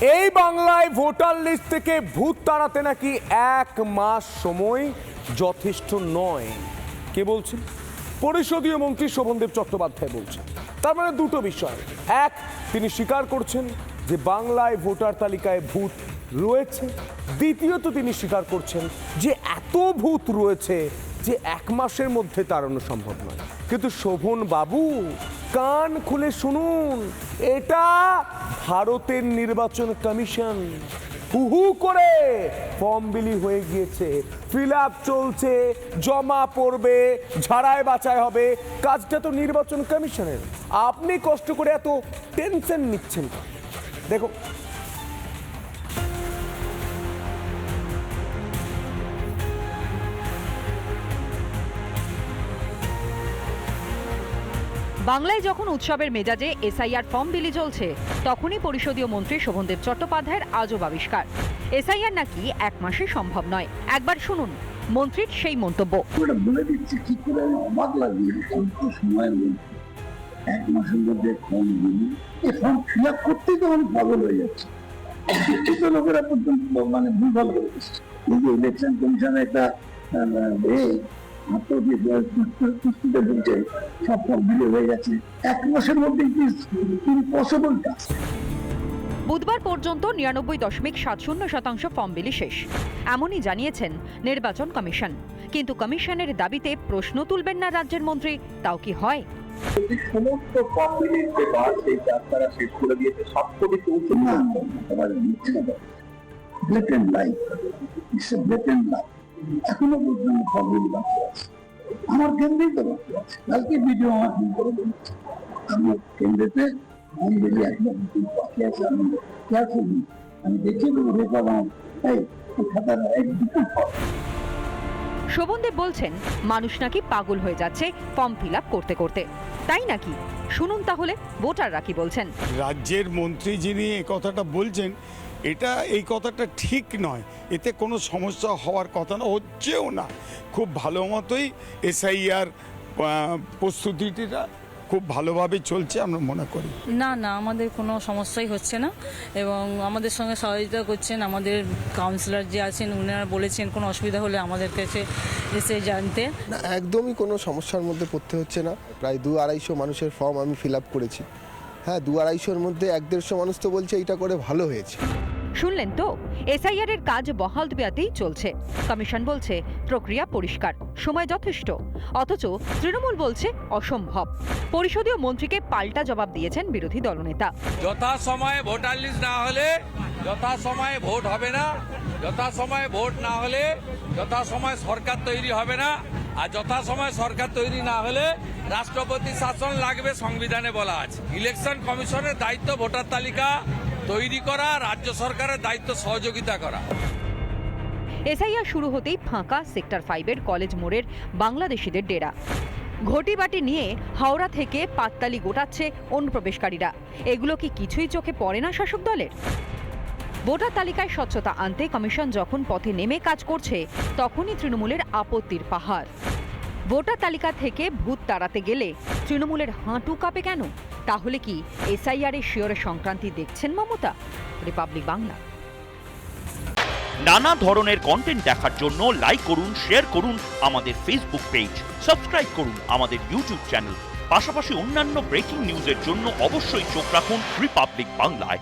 এই বাংলায় voter list থেকে ভূত তাড়াতে নাকি এক মাস সময় যথেষ্ট নয়। কে বলছেন? পরিষদীয় মন্ত্রী শোভনদেব চট্টোপাধ্যায় বলছেন। তার মানে দুটো বিষয়। এক, তিনি স্বীকার করছেন যে বাংলায় ভোটার তালিকায় ভূত রয়েছে। দ্বিতীয়ত, তিনি স্বীকার করছেন যে এত ভূত রয়েছে যে এক মাসের মধ্যে তাড়ানো সম্ভব নয়। কিন্তু শোভন বাবু কান খুলে শুনুন। এটা ভারতের নির্বাচন কমিশন। হুহু করে ফর্ম বিলি হয়ে গিয়েছে। ফিল চলছে, জমা পড়বে ঝাড়ায় বাছাই হবে। কাজটা তো নির্বাচন কমিশনের। আপনি কষ্ট করে এত টেনশন নিচ্ছেন? দেখো বাংলায় যখন উৎসবের মেজাজে এসআইআর ফর্ম বিলি চলছে তখনই পরিষদীয় মন্ত্রী শোভনদেব চট্টোপাধ্যায়ের আজব আবিষ্কার এসআইআর নাকি এক মাসে সম্ভব নয়। একবার শুনুন, মন্ত্রীর সেই মন্তব্য। এক মাসের মধ্যে ফর্ম দিলি ফর্ম ফিল আপ করতেই তো আমি পাগল হয়ে যাচ্ছে। শিক্ষিত লোকেরা পর্যন্ত মানে ভুলভাল করে এই যে ইলেকশন কমিশনের একটা আহ, এ আত্মবিশ্বাসে সব ফর্ম দিলে হয়ে গেছে। এক মাসের মধ্যে ইম্পসিবল টাস্ক বুধবার পর্যন্ত নিরানব্বই দশমিক সাত শূন্য শতাংশ ফর্ম বিলি শেষ। এমনই জানিয়েছেন নির্বাচন কমিশন। কিন্তু কমিশনের দাবিতে প্রশ্ন তুলবেন না রাজ্যের মন্ত্রী তাও কি হয়? যদি সমস্ত কম্পিটিভ পেপার সেই কাজ তারা শেষ করে দিয়েছে সবকটি চলছে না। তোমার মিথ্যে কথা ব্লেটেন লাইফ ইটস এ লাইফ এখনও পর্যন্ত ফর্মুলি বাকি আছে আমার কেন্দ্রেই তো বাকি আছে কালকে ভিডিও আমার ফোন করে বলেছে আমার কেন্দ্রেতে আমি যদি একদম বাকি আছে, আমি কেয়ারফুল আমি দেখিয়ে দেবো রেখে আমার। এই এই খাতার একদিকে ফর্ম। শোভনদেব বলছেন, মানুষ নাকি পাগল হয়ে যাচ্ছে ফর্ম ফিল করতে করতে। তাই নাকি? শুনুন তাহলে, ভোটাররা কি বলছেন? রাজ্যের মন্ত্রী যিনি এই কথাটা বলছেন, এটা এই কথাটা ঠিক নয়। এতে কোনো সমস্যা হওয়ার কথা না, হচ্ছেও না। খুব ভালো মতোই এসআইআর প্রস্তুতিটা খুব ভালোভাবে চলছে আমরা মনে করি। না না আমাদের কোনো সমস্যাই হচ্ছে না এবং আমাদের সঙ্গে সহযোগিতা করছেন আমাদের কাউন্সিলর যে আছেন উনারা বলেছেন কোনো অসুবিধা হলে আমাদের কাছে এসে জানতে। না একদমই কোনো সমস্যার মধ্যে পড়তে হচ্ছে না। প্রায় দু আড়াইশো মানুষের ফর্ম আমি ফিল আপ করেছি। হ্যাঁ দু আড়াইশোর মধ্যে এক দেড়শো মানুষ তো বলছে এইটা করে ভালো হয়েছে। শুনলেন তো? এসআইআর এর কাজ বহাল দুয়াতেই চলছে। কমিশন বলছে, প্রক্রিয়া পরিষ্কার, সময় যথেষ্ট। অথচ তৃণমূল বলছে অসম্ভব। পরিষদীয় মন্ত্রীকে পাল্টা জবাব দিয়েছেন বিরোধী দলনেতা। যথাসময়ে ভোটার লিস্ট না হলে যথাসময়ে ভোট হবে না, যথাসময়ে ভোট না হলে যথাসময়ে সরকার তৈরি হবে না, আর যথাসময়ে সরকার তৈরি না হলে রাষ্ট্রপতি শাসন লাগবে সংবিধানে বলা আছে। ইলেকশন কমিশনের দায়িত্ব ভোটার তালিকা তৈরি করা, রাজ্য সরকারের দায়িত্ব সহযোগিতা করা। এসআইআর শুরু হতেই ফাঁকা সেক্টর ফাইভের কলেজ মোড়ের বাংলাদেশিদের ডেরা। ঘটিবাটি নিয়ে হাওড়া থেকে পাততালি গোটাচ্ছে অনুপ্রবেশকারীরা। এগুলো কি কিছুই চোখে পড়ে না শাসক দলের? ভোটার তালিকায় স্বচ্ছতা আনতে কমিশন যখন পথে নেমে কাজ করছে, তখনই তৃণমূলের আপত্তির পাহাড়। ভোটার তালিকা থেকে ভূত তাড়াতে গেলে তৃণমূলের হাঁটু কাঁপে কেন? তাহলে কি এসআইআর এর শিওরের সংক্রান্তি দেখছেন মমতা? রিপাবলিক বাংলা নানা ধরনের কন্টেন্ট দেখার জন্য লাইক করুন শেয়ার করুন আমাদের ফেসবুক পেজ সাবস্ক্রাইব করুন আমাদের ইউটিউব চ্যানেল পাশাপাশি অন্যান্য ব্রেকিং নিউজের জন্য অবশ্যই চোখ রাখুন রিপাবলিক বাংলায়